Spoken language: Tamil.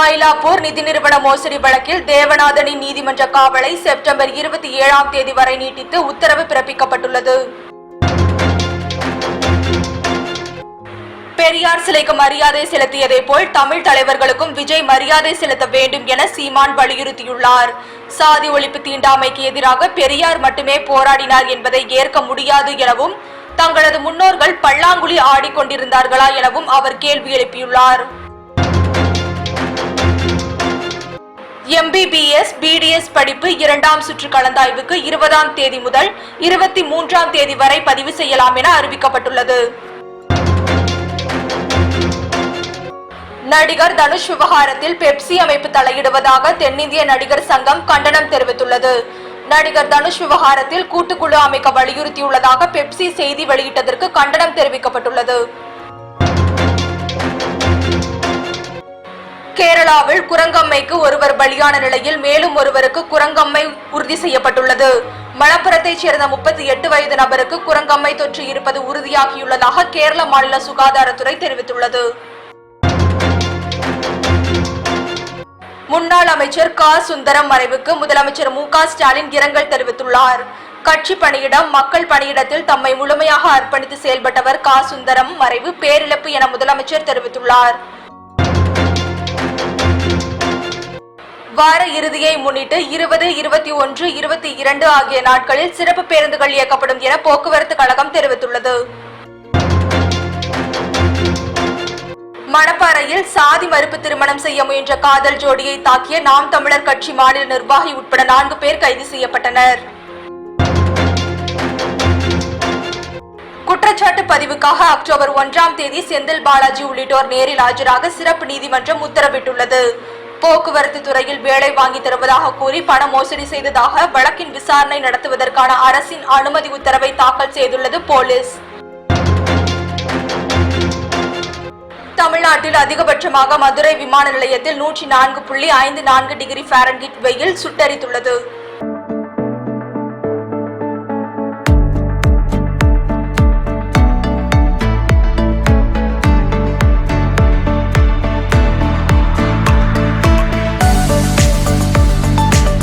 மயிலாப்பூர் நிதி நிறுவன மோசடி வழக்கில் தேவநாதனின் நீதிமன்ற காவலை செப்டம்பர் இருபத்தி ஏழாம் தேதி வரை நீட்டித்து உத்தரவு பிறப்பிக்கப்பட்டுள்ளது. பெரியார் சிலைக்கு மரியாதை செலுத்தியதை போல் தமிழ் தலைவர்களுக்கும் விஜய் மரியாதை செலுத்த வேண்டும் என சீமான் வலியுறுத்தியுள்ளார். சாதி ஒழிப்பு தீண்டாமைக்கு எதிராக பெரியார் மட்டுமே போராடினார் என்பதை ஏற்க முடியாது எனவும் தங்களது முன்னோர்கள் பல்லாங்குழி ஆடிக்கொண்டிருந்தார்களா எனவும் அவர் கேள்வி எழுப்பியுள்ளார். எம்பிபிஎஸ் பிடிஎஸ் படிப்பு இரண்டாம் சுற்று கலந்தாய்வுக்கு இருபதாம் தேதி முதல் இருபத்தி மூன்றாம் தேதி வரை பதிவு செய்யலாம் என அறிவிக்கப்பட்டுள்ளது. நடிகர் தனுஷ் விவகாரத்தில் பெப்சி அமைப்பு தலையிடுவதாக தென்னிந்திய நடிகர் சங்கம் கண்டனம் தெரிவித்துள்ளது. நடிகர் தனுஷ் விவகாரத்தில் கூட்டுக்குழு அமைக்க வலியுறுத்தியுள்ளதாக பெப்சி செய்தி வெளியிட்டதற்கு கண்டனம் தெரிவிக்கப்பட்டுள்ளது. கேரளாவில் குரங்கம்மைக்கு ஒருவர் பலியான நிலையில் மேலும் ஒருவருக்கு குரங்கம்மை உறுதி செய்யப்பட்டுள்ளது. மலப்புரத்தைச் சேர்ந்த முப்பத்தி எட்டு வயது நபருக்கு குரங்கம்மை தொற்று இருப்பது உறுதியாகியுள்ளதாக கேரள மாநில சுகாதாரத்துறை தெரிவித்துள்ளது. முன்னாள் அமைச்சர் க. சுந்தரம் மறைவுக்கு முதலமைச்சர் மு. க. ஸ்டாலின் இரங்கல் தெரிவித்துள்ளார். கட்சி பணியிடம் மக்கள் பணியிடத்தில் தம்மை முழுமையாக அர்ப்பணித்து செயல்பட்டவர் க. சுந்தரம் மறைவு பேரிழப்பு என முதலமைச்சர் தெரிவித்துள்ளார். வார இறுதியை முன்னிட்டு இருபது இருபத்தி ஒன்று இருபத்தி இரண்டு ஆகிய நாட்களில் சிறப்பு பேருந்துகள் இயக்கப்படும் என போக்குவரத்து கழகம் தெரிவித்துள்ளது. மணப்பாறையில் சாதி மறுப்பு திருமணம் செய்ய முயன்ற காதல் ஜோடியை தாக்கிய நாம் தமிழர் கட்சி மாநில நிர்வாகி உட்பட நான்கு பேர் கைது செய்யப்பட்டனர். குற்றச்சாட்டு பதிவுக்காக அக்டோபர் ஒன்றாம் தேதி செந்தில் பாலாஜி உள்ளிட்டோர் நேரில் ஆஜராக சிறப்பு நீதிமன்றம் உத்தரவிட்டுள்ளது. போக்குவரத்து துறையில் வேலை வாங்கி தருவதாக கூறி பண மோசடி செய்ததாக வழக்கின் விசாரணை நடத்துவதற்கான அரசின் அனுமதி உத்தரவை தாக்கல் செய்துள்ளது போலீஸ். தமிழ்நாட்டில் அதிகபட்சமாக மதுரை விமான நிலையத்தில் நூற்றி நான்கு புள்ளி ஐந்து நான்கு டிகிரி ஃபாரன்ஹீட் வெயில் சுட்டரித்துள்ளது.